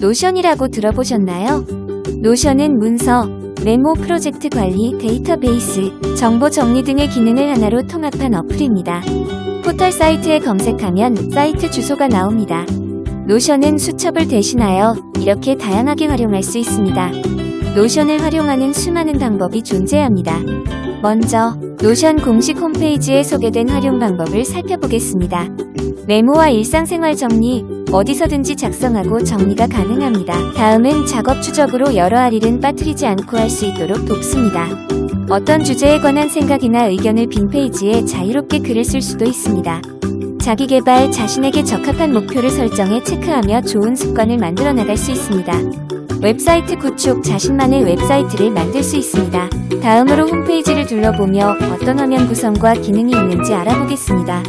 노션이라고 들어보셨나요? 노션은 문서, 메모 프로젝트 관리, 데이터베이스, 정보 정리 등의 기능을 하나로 통합한 어플입니다. 포털 사이트에 검색하면 사이트 주소가 나옵니다. 노션은 수첩을 대신하여 이렇게 다양하게 활용할 수 있습니다. 노션을 활용하는 수많은 방법이 존재합니다. 먼저 노션 공식 홈페이지에 소개된 활용 방법을 살펴보겠습니다. 메모와 일상생활 정리, 어디서든지 작성하고 정리가 가능합니다. 다음은 작업 추적으로 여러 알일은 빠뜨리지 않고 할 수 있도록 돕습니다. 어떤 주제에 관한 생각이나 의견을 빈 페이지에 자유롭게 글을 쓸 수도 있습니다. 자기 개발, 자신에게 적합한 목표를 설정해 체크하며 좋은 습관을 만들어 나갈 수 있습니다. 웹사이트 구축, 자신만의 웹사이트를 만들 수 있습니다. 다음으로 홈페이지를 둘러보며 어떤 화면 구성과 기능이 있는지 알아보겠습니다.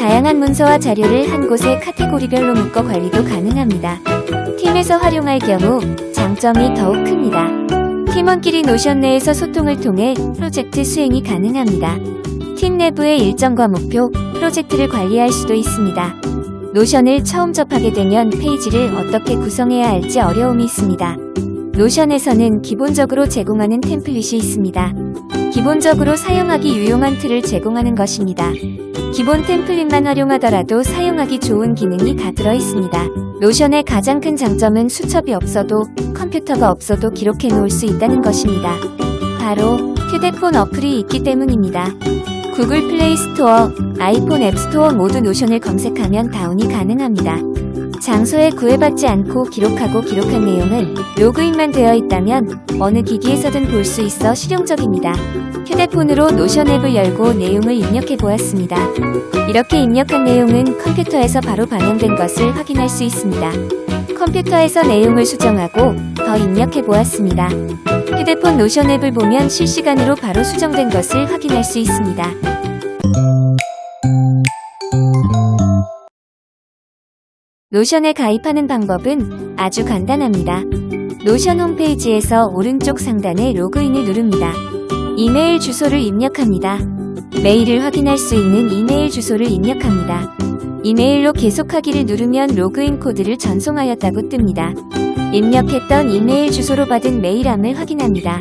다양한 문서와 자료를 한 곳에 카테고리별로 묶어 관리도 가능합니다. 팀에서 활용할 경우 장점이 더욱 큽니다. 팀원끼리 노션 내에서 소통을 통해 프로젝트 수행이 가능합니다. 팀 내부의 일정과 목표, 프로젝트를 관리할 수도 있습니다. 노션을 처음 접하게 되면 페이지를 어떻게 구성해야 할지 어려움이 있습니다. 노션에서는 기본적으로 제공하는 템플릿이 있습니다. 기본적으로 사용하기 유용한 틀을 제공하는 것입니다. 기본 템플릿만 활용하더라도 사용하기 좋은 기능이 다 들어 있습니다. 노션의 가장 큰 장점은 수첩이 없어도 컴퓨터가 없어도 기록해 놓을 수 있다는 것입니다. 바로 휴대폰 어플이 있기 때문입니다. 구글 플레이 스토어, 아이폰 앱 스토어 모두 노션을 검색하면 다운이 가능합니다. 장소에 구애받지 않고 기록하고 기록한 내용은 로그인만 되어 있다면 어느 기기에서든 볼 수 있어 실용적입니다. 휴대폰으로 노션 앱을 열고 내용을 입력해 보았습니다. 이렇게 입력한 내용은 컴퓨터에서 바로 반영된 것을 확인할 수 있습니다. 컴퓨터에서 내용을 수정하고 더 입력해 보았습니다. 휴대폰 노션 앱을 보면 실시간으로 바로 수정된 것을 확인할 수 있습니다. 노션에 가입하는 방법은 아주 간단합니다. 노션 홈페이지에서 오른쪽 상단에 로그인을 누릅니다. 이메일 주소를 입력합니다. 메일을 확인할 수 있는 이메일 주소를 입력합니다. 이메일로 계속하기를 누르면 로그인 코드를 전송하였다고 뜹니다. 입력했던 이메일 주소로 받은 메일함을 확인합니다.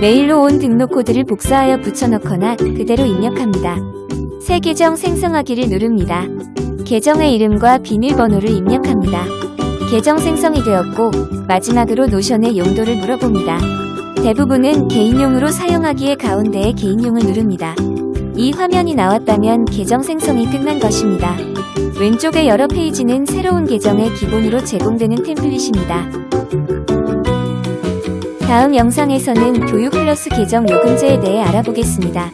메일로 온 등록 코드를 복사하여 붙여넣거나 그대로 입력합니다. 새 계정 생성하기를 누릅니다. 계정의 이름과 비밀번호를 입력합니다. 계정 생성이 되었고 마지막으로 노션의 용도를 물어봅니다. 대부분은 개인용으로 사용하기에 가운데에 개인용을 누릅니다. 이 화면이 나왔다면 계정 생성이 끝난 것입니다. 왼쪽의 여러 페이지는 새로운 계정의 기본으로 제공되는 템플릿입니다. 다음 영상에서는 교육 플러스 계정 요금제에 대해 알아보겠습니다.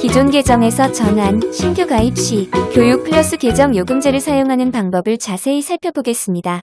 기존 계정에서 전환, 신규 가입 시 교육 플러스 계정 요금제를 사용하는 방법을 자세히 살펴보겠습니다.